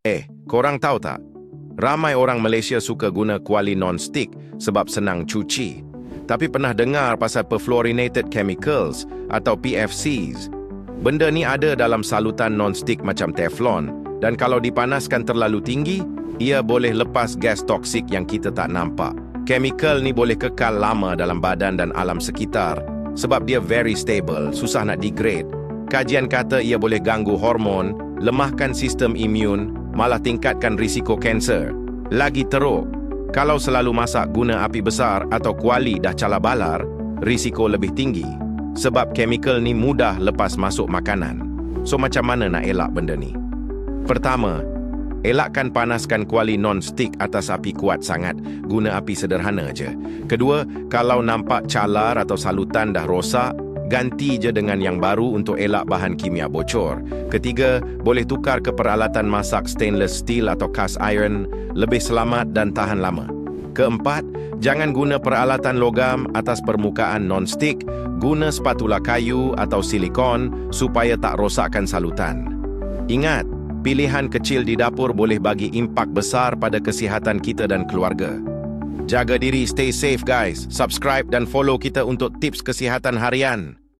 Eh, korang tahu tak? Ramai orang Malaysia suka guna kuali non-stick sebab senang cuci. Tapi pernah dengar pasal perfluorinated chemicals atau PFCs? Benda ni ada dalam salutan non-stick macam Teflon dan kalau dipanaskan terlalu tinggi, ia boleh lepas gas toksik yang kita tak nampak. Chemical ni boleh kekal lama dalam badan dan alam sekitar sebab dia very stable, susah nak degrade. Kajian kata ia boleh ganggu hormon, lemahkan sistem imun, malah tingkatkan risiko kanser. Lagi teruk, kalau selalu masak guna api besar atau kuali dah cala balar, risiko lebih tinggi. Sebab chemical ni mudah lepas masuk makanan. So macam mana nak elak benda ni? Pertama, elakkan panaskan kuali non-stick atas api kuat sangat. Guna api sederhana je. Kedua, kalau nampak calar atau salutan dah rosak, ganti je dengan yang baru untuk elak bahan kimia bocor. Ketiga, boleh tukar ke peralatan masak stainless steel atau cast iron, lebih selamat dan tahan lama. Keempat, jangan guna peralatan logam atas permukaan non-stick, guna spatula kayu atau silikon supaya tak rosakkan salutan. Ingat, pilihan kecil di dapur boleh bagi impak besar pada kesihatan kita dan keluarga. Jaga diri, stay safe guys. Subscribe dan follow kita untuk tips kesihatan harian.